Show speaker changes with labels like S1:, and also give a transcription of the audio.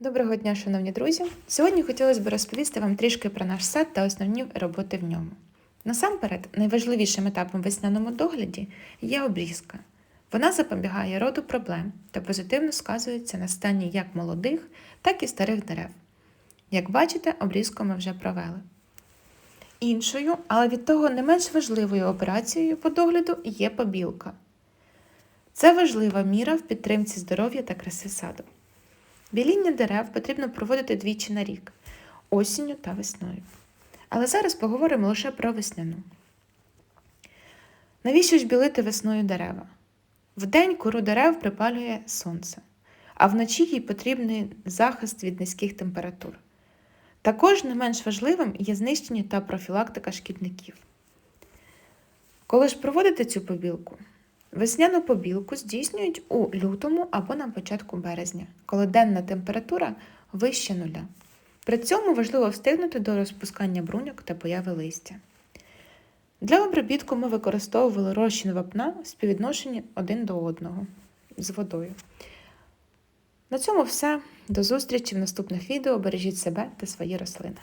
S1: Доброго дня, шановні друзі! Сьогодні хотілося б розповісти вам трішки про наш сад та основні роботи в ньому. Насамперед, найважливішим етапом весняному догляді є обрізка. Вона запобігає роду проблем та позитивно сказується на стані як молодих, так і старих дерев. Як бачите, обрізку ми вже провели. Іншою, але від того не менш важливою операцією по догляду є побілка. Це важлива міра в підтримці здоров'я та краси саду. Біління дерев потрібно проводити двічі на рік осінню та весною. Але зараз поговоримо лише про весняну. Навіщо ж білити весною дерева? Вдень кору дерев припалює сонце, а вночі їй потрібний захист від низьких температур. Також не менш важливим є знищення та профілактика шкідників. Коли ж проводити цю побілку? Весняну побілку здійснюють у лютому або на початку березня, коли денна температура вище нуля. При цьому важливо встигнути до розпускання бруньок та появи листя. Для обробітку ми використовували розчин вапна в співвідношенні один до одного з водою. На цьому все. До зустрічі в наступних відео. Бережіть себе та свої рослини.